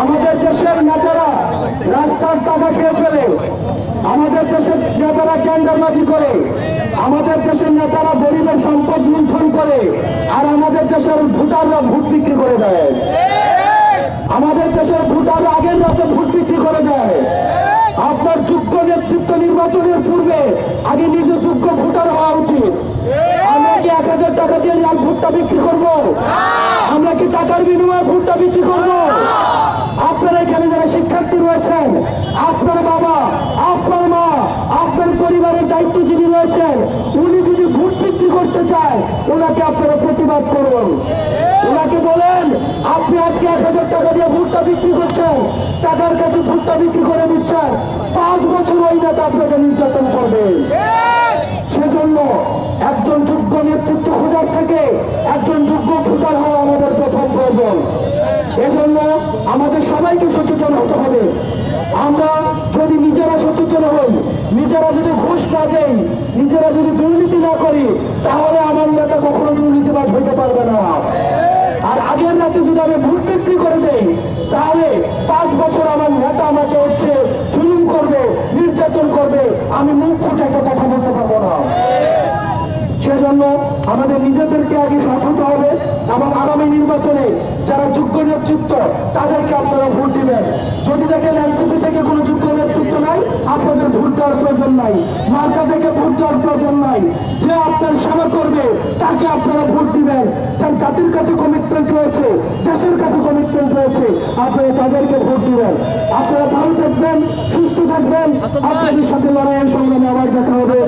আমাদের দেশের নেতারা রাস্তার টাকা খেয়ে ফেলে। আমাদের দেশের নেতারা টেন্ডারবাজি করে। আমাদের দেশের নেতারা গরিবের সম্পদ লুণ্ঠন করে। আর আমাদের দেশের ভোটাররা ভোট বিক্রি করে দেয়। আমাদের দেশের ভোটাররা আগের রাতে ভোট বিক্রি করে দেয়। আপনার যোগ্য নেতৃত্ব নির্বাচনের পূর্বে আগে নিজে যোগ্য ভোটার হওয়া উচিত। আমরা কি এক হাজার টাকা দিয়ে আর ভোটটা বিক্রি করব আমরা কি টাকার বিনিময়ে ভোটটা বিক্রি করব আপনারা এখানে যারা শিক্ষার্থী রয়েছেন আপনার বাবা আপনার মা আপনার পরিবারের দায়িত্ব যিনি রয়েছেন উনি যদি ভোট বিক্রি করতে চায়, ওনাকে আপনারা প্রতিবাদ করুন। ওনাকে বলেন, আপনি আজকে এক হাজার টাকা দিয়ে ভুট্টা বিক্রি করছেন, টাকার কাছে ভুট্টা বিক্রি করে দিচ্ছেন, পাঁচ বছর ওই নেতা আপনাকে নির্যাতন করবে। সেজন্য একজন যোগ্য নেতৃত্ব খোঁজার থেকে একজন যোগ্য ভোটার হওয়া আমাদের প্রথম প্রয়োজন। এজন্য আমাদের সবাইকে সচেতন হতে হবে। আমরা যদি নিজেরা যদি ঘুষ না দেই, নিজেরা যদি দুর্নীতি না করি, তাহলে আমার নেতা কখনো দুর্নীতিবাজ হইতে পারবে না। আর আগের রাতে যদি আমি ভোট বিক্রি করে দেই, তাহলে পাঁচ বছর আমার নেতা আমাকে হচ্ছে জুলুম করবে, নির্যাতন করবে, আমি মুখ ফুটে একটা কথা বলতে পারব না। সেজন্য আমাদের নিজেদেরকে আগে হতে হবে। এবং আগামী নির্বাচনে যারা যোগ্য নেতৃত্ব, তাদেরকে আপনারা ভোট দিবেন। যদি দেখেন এনসিপি থেকে কোনো যোগ্য নেতৃত্ব নাই আপনাদের ভোট দেওয়ার প্রয়োজন নাই। মার্কা থেকে ভোট দেওয়ার প্রয়োজন নাই। যে আপনার সেবা করবে তাকে আপনারা ভোট দিবেন। যার জাতির কাছে কমিটমেন্ট রয়েছে দেশের কাছে কমিটমেন্ট রয়েছে আপনারা তাদেরকে ভোট দিবেন। আপনারা ভালো থাকবেন সুস্থ থাকবেন। আপনাদের সাথে লড়াইয়ের সংগ্রামে আবার দেখা হবে।